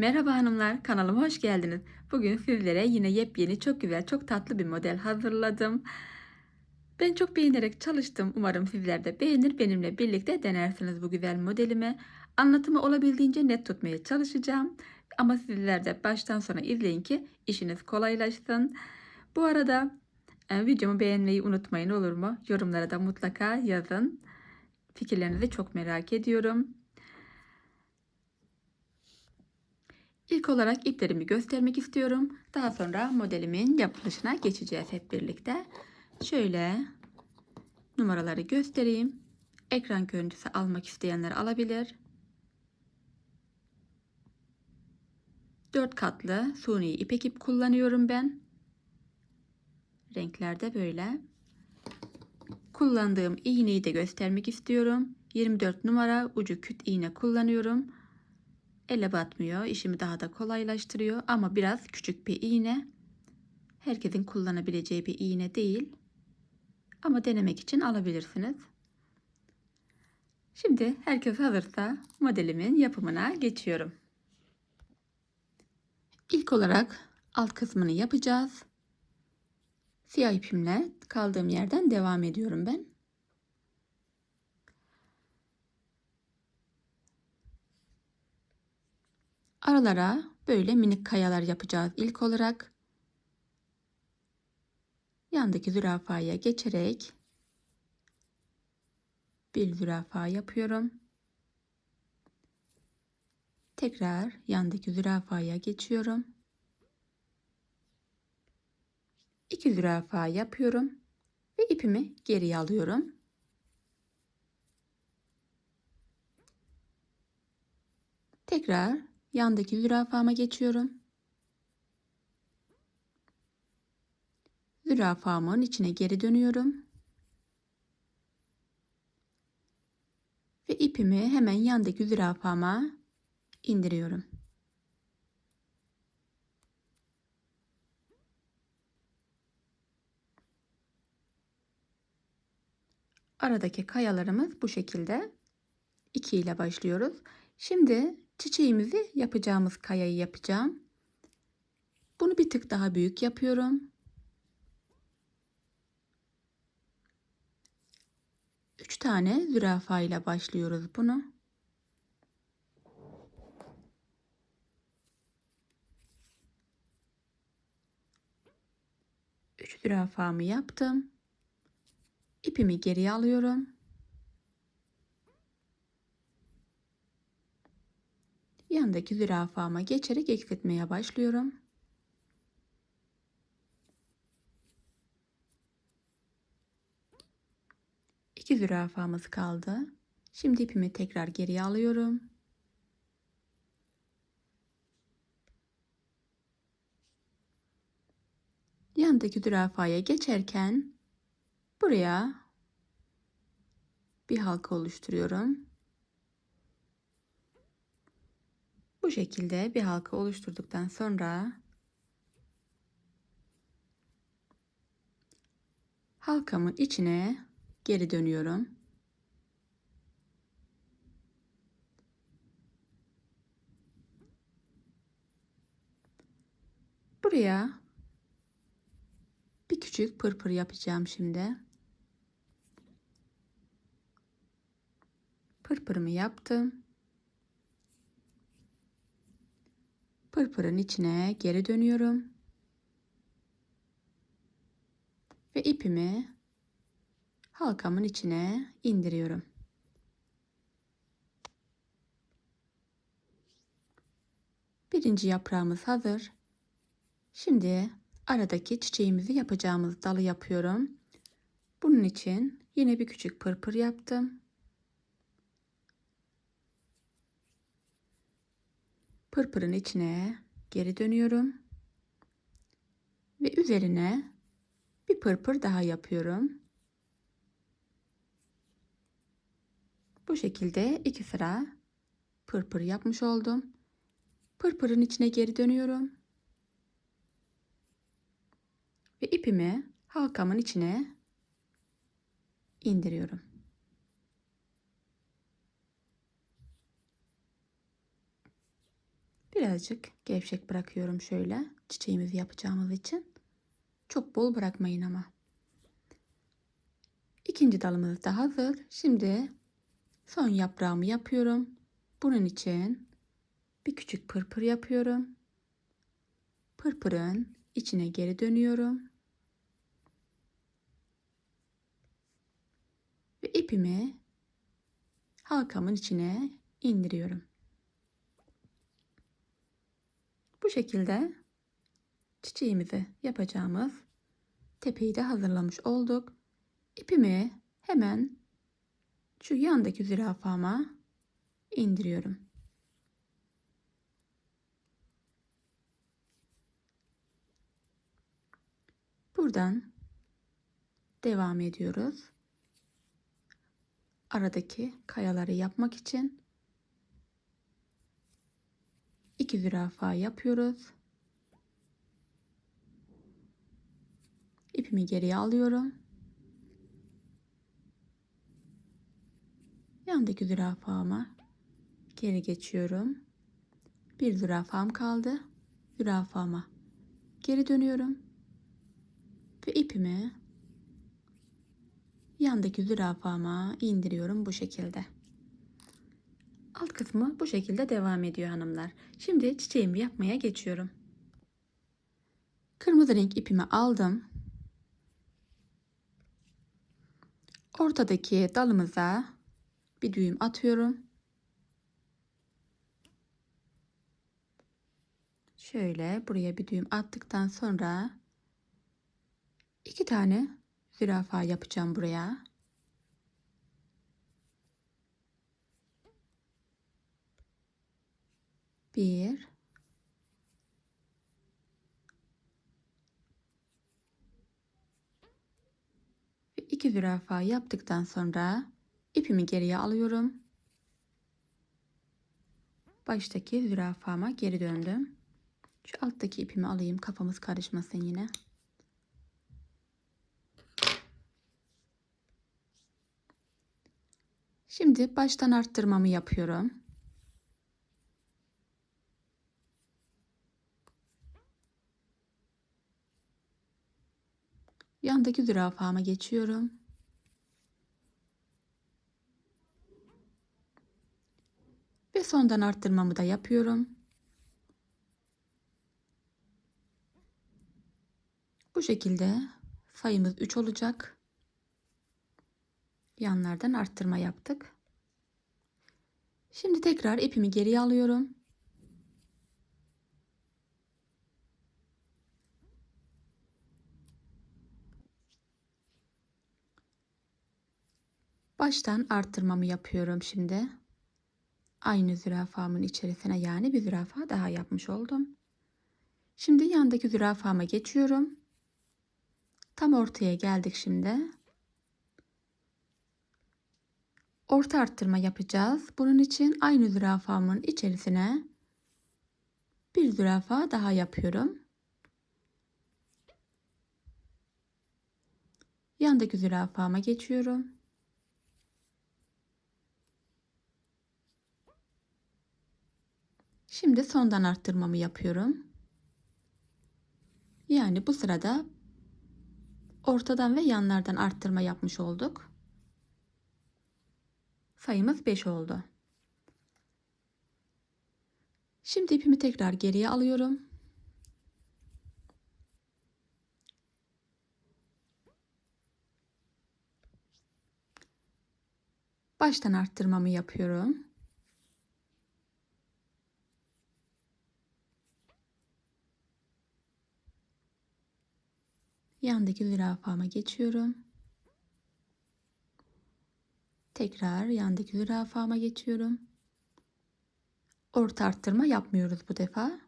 Merhaba hanımlar, kanalıma hoş geldiniz. Bugün sizlere yine yepyeni, çok güzel, çok tatlı bir model hazırladım. Ben çok beğenerek çalıştım. Umarım sizler de beğenir, benimle birlikte denersiniz bu güzel modelimi. Anlatımı olabildiğince net tutmaya çalışacağım. Ama sizler de baştan sona izleyin ki işiniz kolaylaşsın. Bu arada e, videomu beğenmeyi unutmayın olur mu? Yorumlara da mutlaka yazın. Fikirlerinizi çok merak ediyorum. İlk olarak iplerimi göstermek istiyorum. Daha sonra modelimin yapılışına geçeceğiz hep birlikte. Şöyle numaraları göstereyim. Ekran görüntüsü almak isteyenler alabilir. 4 katlı suni ipek ip kullanıyorum ben. Renklerde böyle. Kullandığım iğneyi de göstermek istiyorum. 24 numara ucu küt iğne kullanıyorum. Ele batmıyor. işimi daha da kolaylaştırıyor. Ama biraz küçük bir iğne. Herkesin kullanabileceği bir iğne değil. Ama denemek için alabilirsiniz. Şimdi herkes hazırsa modelimin yapımına geçiyorum. İlk olarak alt kısmını yapacağız. Siyah ipimle kaldığım yerden devam ediyorum ben. Aralara böyle minik kayalar yapacağız ilk olarak. Yandaki zürafaya geçerek bir zürafa yapıyorum. Tekrar yandaki zürafaya geçiyorum. İki zürafa yapıyorum ve ipimi geriye alıyorum. Tekrar yandaki zürafama geçiyorum. Zürafamın içine geri dönüyorum. Ve ipimi hemen yandaki zürafama indiriyorum. Aradaki kayalarımız bu şekilde. 2 ile başlıyoruz. Şimdi çiçeğimizi yapacağımız kayayı yapacağım. Bunu bir tık daha büyük yapıyorum. Üç tane zürafa ile başlıyoruz bunu. Üç zürafamı yaptım. İpimi geriye alıyorum. Yandaki zürafama geçerek eksiltmeye başlıyorum. İki zürafamız kaldı. Şimdi ipimi tekrar geriye alıyorum. Yandaki zürafaya geçerken buraya bir halka oluşturuyorum. Bu şekilde bir halka oluşturduktan sonra halkamın içine geri dönüyorum. Buraya bir küçük pırpır yapacağım şimdi. Pırpırımı yaptım. Pırpırın içine geri dönüyorum. Ve ipimi halkamın içine indiriyorum. Birinci yaprağımız hazır. Şimdi aradaki çiçeğimizi yapacağımız dalı yapıyorum. Bunun için yine bir küçük pırpır yaptım. Pırpırın içine geri dönüyorum. Ve üzerine bir pırpır daha yapıyorum. Bu şekilde iki sıra pırpır yapmış oldum. Pırpırın içine geri dönüyorum. Ve ipimi halkamın içine indiriyorum. Birazcık gevşek bırakıyorum şöyle çiçeğimizi yapacağımız için. Çok bol bırakmayın ama. İkinci dalımız da hazır. Şimdi son yaprağımı yapıyorum. Bunun için bir küçük pırpır yapıyorum. Pırpırın içine geri dönüyorum. Ve ipimi halkamın içine indiriyorum. Bu şekilde çiçeğimizi yapacağımız tepeyi de hazırlamış olduk. İpimi hemen şu yandaki zürafama indiriyorum. Buradan devam ediyoruz. Aradaki kayaları yapmak için iki zürafa yapıyoruz. İpimi geriye alıyorum. Yandaki zürafama geri geçiyorum. Bir zürafam kaldı. Zürafama geri dönüyorum. Ve ipimi yandaki zürafama indiriyorum bu şekilde. Alt kısmı bu şekilde devam ediyor hanımlar. Şimdi çiçeğimi yapmaya geçiyorum. Kırmızı renk ipimi aldım. Ortadaki dalımıza bir düğüm atıyorum. Şöyle buraya bir düğüm attıktan sonra iki tane zürafa yapacağım buraya. Bir ve iki zürafa yaptıktan sonra ipimi geriye alıyorum. Baştaki zürafama geri döndüm. Şu alttaki ipimi alayım kafamız karışmasın yine. Şimdi baştan arttırmamı yapıyorum. Yandaki zürafama geçiyorum. Ve sondan arttırmamı da yapıyorum. Bu şekilde sayımız 3 olacak. Yanlardan arttırma yaptık. Şimdi tekrar ipimi geriye alıyorum. Baştan arttırmamı yapıyorum şimdi. Aynı zürafamın içerisine yani bir zürafa daha yapmış oldum. Şimdi yandaki zürafama geçiyorum. Tam ortaya geldik şimdi. Orta arttırma yapacağız. Bunun için aynı zürafamın içerisine bir zürafa daha yapıyorum. Yandaki zürafama geçiyorum. Şimdi sondan arttırmamı yapıyorum. Yani bu sırada ortadan ve yanlardan arttırma yapmış olduk. Sayımız 5 oldu. Şimdi ipimi tekrar geriye alıyorum. Baştan arttırmamı yapıyorum. Yandaki zürafama geçiyorum. Tekrar yandaki zürafama geçiyorum. Orta arttırma yapmıyoruz bu defa.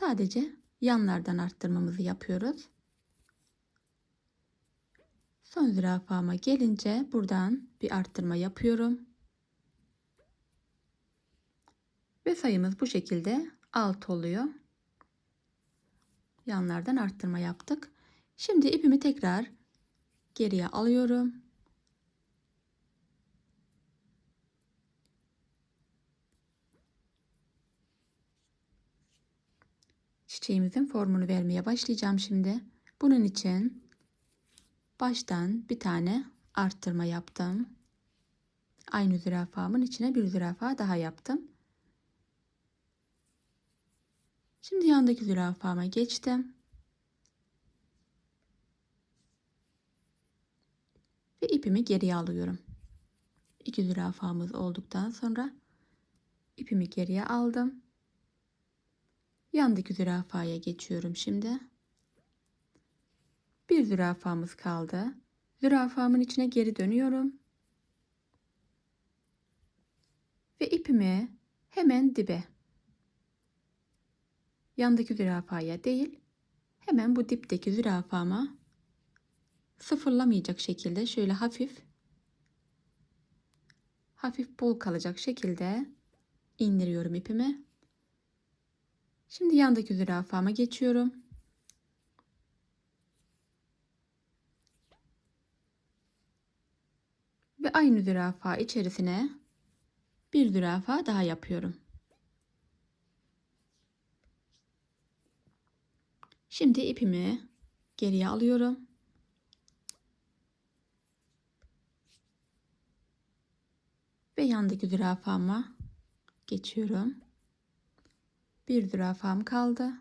Sadece yanlardan arttırmamızı yapıyoruz. Son zürafama gelince buradan bir arttırma yapıyorum. Ve sayımız bu şekilde 6 oluyor yanlardan arttırma yaptık. Şimdi ipimi tekrar geriye alıyorum. Çiçeğimizin formunu vermeye başlayacağım şimdi. Bunun için baştan bir tane arttırma yaptım. Aynı zürafamın içine bir zürafa daha yaptım. Şimdi yandaki zürafama geçtim. Ve ipimi geriye alıyorum. İki zürafamız olduktan sonra ipimi geriye aldım. Yandaki zürafaya geçiyorum şimdi. Bir zürafamız kaldı. Zürafamın içine geri dönüyorum. Ve ipimi hemen dibe. Yandaki zürafaya değil, hemen bu dipteki zürafama sıfırlamayacak şekilde şöyle hafif hafif bol kalacak şekilde indiriyorum ipimi. Şimdi yandaki zürafama geçiyorum. Ve aynı zürafa içerisine bir zürafa daha yapıyorum. Şimdi ipimi geriye alıyorum. Ve yandaki zürafama geçiyorum. Bir zürafam kaldı.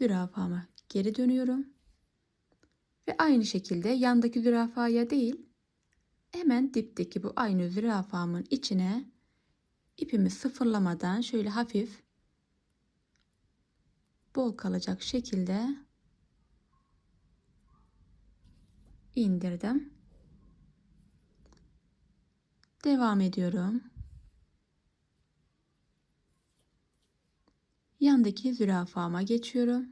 Zürafama geri dönüyorum. Ve aynı şekilde yandaki zürafaya değil, hemen dipteki bu aynı zürafamın içine ipimi sıfırlamadan şöyle hafif bol kalacak şekilde indirdim. Devam ediyorum. Yandaki zürafama geçiyorum.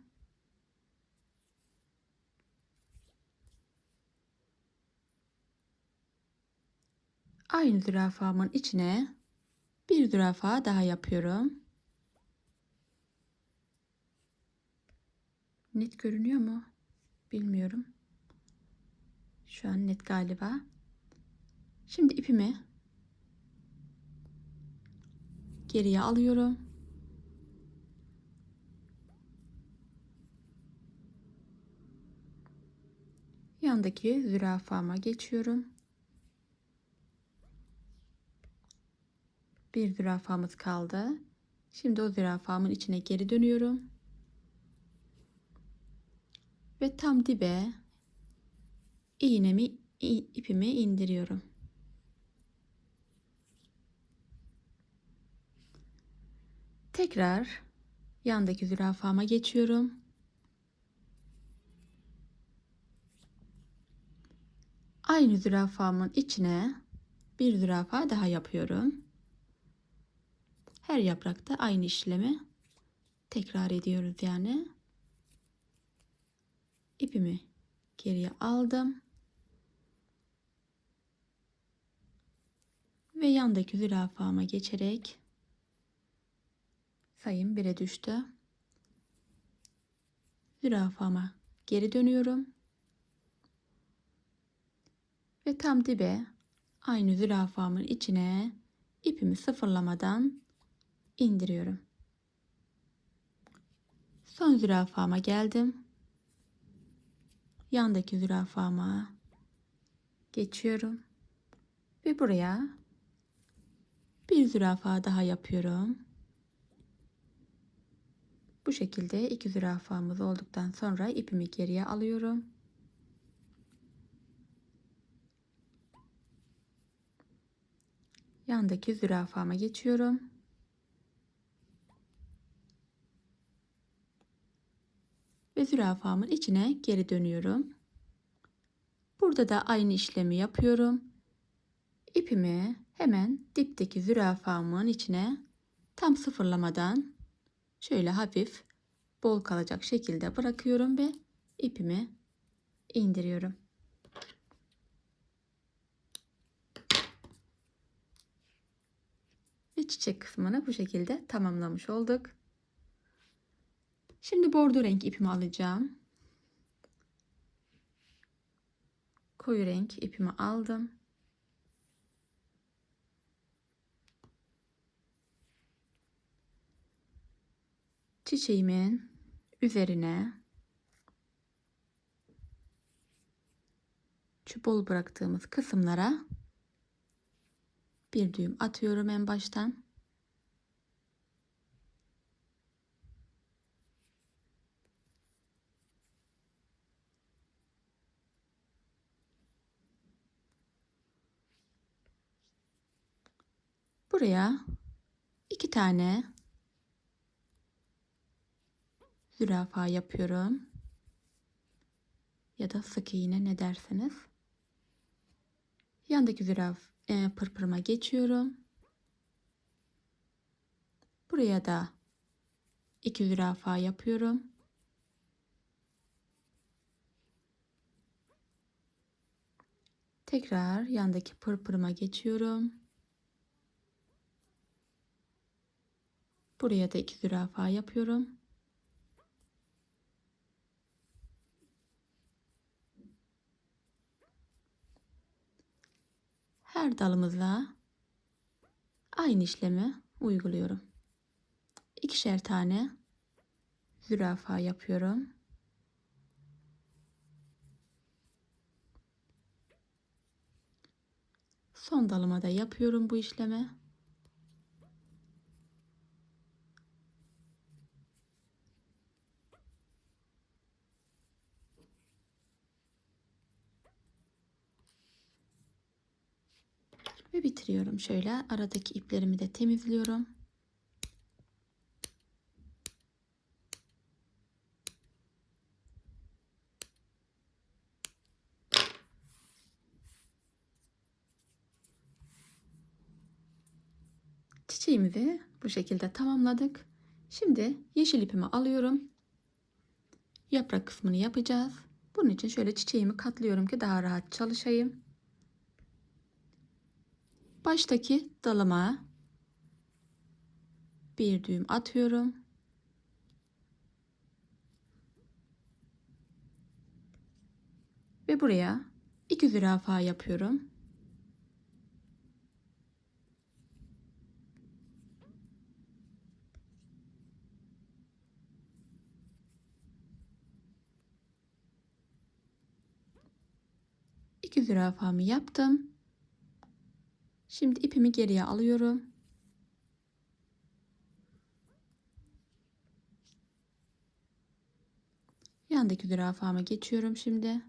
Aynı zürafamın içine bir zürafa daha yapıyorum. Net görünüyor mu? Bilmiyorum. Şu an net galiba. Şimdi ipimi geriye alıyorum. Yandaki zürafama geçiyorum. Bir zürafamız kaldı. Şimdi o zürafamın içine geri dönüyorum. Ve tam dibe iğnemi ipimi indiriyorum. Tekrar yandaki zürafama geçiyorum. Aynı zürafamın içine bir zürafa daha yapıyorum. Her yaprakta aynı işlemi tekrar ediyoruz yani. İpimi geriye aldım. Ve yandaki zürafama geçerek sayım 1'e düştü. Zürafama geri dönüyorum. Ve tam dibe aynı zürafamın içine ipimi sıfırlamadan indiriyorum. Son zürafama geldim. Yandaki zürafama geçiyorum. Ve buraya bir zürafa daha yapıyorum. Bu şekilde iki zürafamız olduktan sonra ipimi geriye alıyorum. Yandaki zürafama geçiyorum. Ve zürafamın içine geri dönüyorum. Burada da aynı işlemi yapıyorum. İpimi hemen dipteki zürafamın içine tam sıfırlamadan şöyle hafif bol kalacak şekilde bırakıyorum ve ipimi indiriyorum. Ve çiçek kısmını bu şekilde tamamlamış olduk. Şimdi bordo renk ipimi alacağım. Koyu renk ipimi aldım. çiçeğimin üzerine şu bıraktığımız kısımlara bir düğüm atıyorum en baştan. Buraya iki tane zürafa yapıyorum. Ya da sık iğne ne derseniz. Yandaki züraf e, pırpırıma geçiyorum. Buraya da iki zürafa yapıyorum. Tekrar yandaki pırpırıma geçiyorum. Buraya da iki zürafa yapıyorum. Her dalımıza aynı işlemi uyguluyorum. İkişer tane zürafa yapıyorum. Son dalıma da yapıyorum bu işlemi. Ve bitiriyorum şöyle. Aradaki iplerimi de temizliyorum. Çiçeğimizi bu şekilde tamamladık. Şimdi yeşil ipimi alıyorum. Yaprak kısmını yapacağız. Bunun için şöyle çiçeğimi katlıyorum ki daha rahat çalışayım. Baştaki dalıma bir düğüm atıyorum. Ve buraya iki zürafa yapıyorum. İki zürafamı yaptım. Şimdi ipimi geriye alıyorum. Yandaki zürafama geçiyorum şimdi.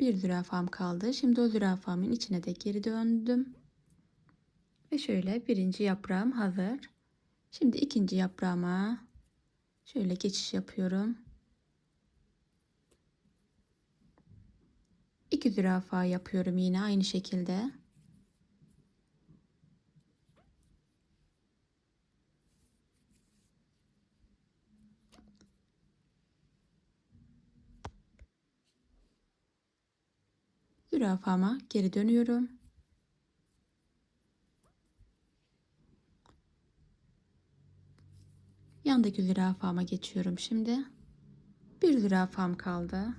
Bir zürafam kaldı. Şimdi o zürafamın içine de geri döndüm. Ve şöyle birinci yaprağım hazır. Şimdi ikinci yaprağıma şöyle geçiş yapıyorum. İki zürafa yapıyorum yine aynı şekilde. Zürafama geri dönüyorum. Yandaki zürafama geçiyorum şimdi. Bir zürafam kaldı.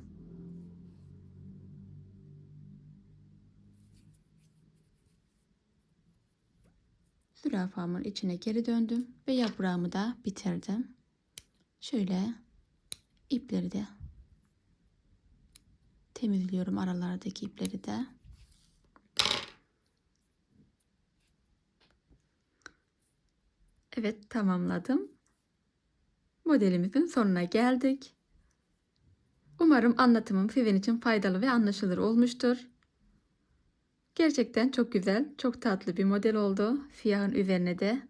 Zürafamın içine geri döndüm ve yaprağımı da bitirdim. Şöyle ipleri de temizliyorum aralardaki ipleri de. Evet tamamladım. Modelimizin sonuna geldik. Umarım anlatımım sizin için faydalı ve anlaşılır olmuştur. Gerçekten çok güzel, çok tatlı bir model oldu. Siyahın üzerine de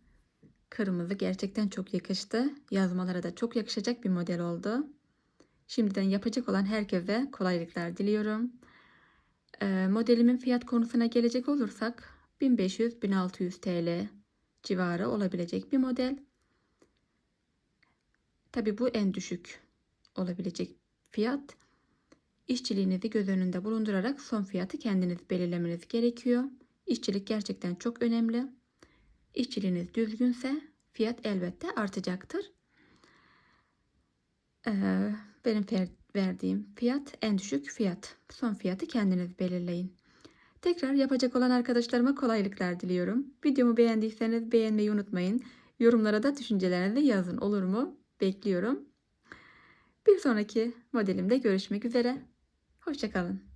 kırmızı gerçekten çok yakıştı. Yazmalara da çok yakışacak bir model oldu. Şimdiden yapacak olan herkese kolaylıklar diliyorum. Ee, modelimin fiyat konusuna gelecek olursak 1500-1600 TL civarı olabilecek bir model. Tabi bu en düşük olabilecek fiyat. İşçiliğinizi göz önünde bulundurarak son fiyatı kendiniz belirlemeniz gerekiyor. İşçilik gerçekten çok önemli. İşçiliğiniz düzgünse fiyat elbette artacaktır. Ee, benim verdiğim fiyat en düşük fiyat. Son fiyatı kendiniz belirleyin. Tekrar yapacak olan arkadaşlarıma kolaylıklar diliyorum. Videomu beğendiyseniz beğenmeyi unutmayın. Yorumlara da düşüncelerinizi yazın olur mu? Bekliyorum. Bir sonraki modelimde görüşmek üzere. Hoşçakalın.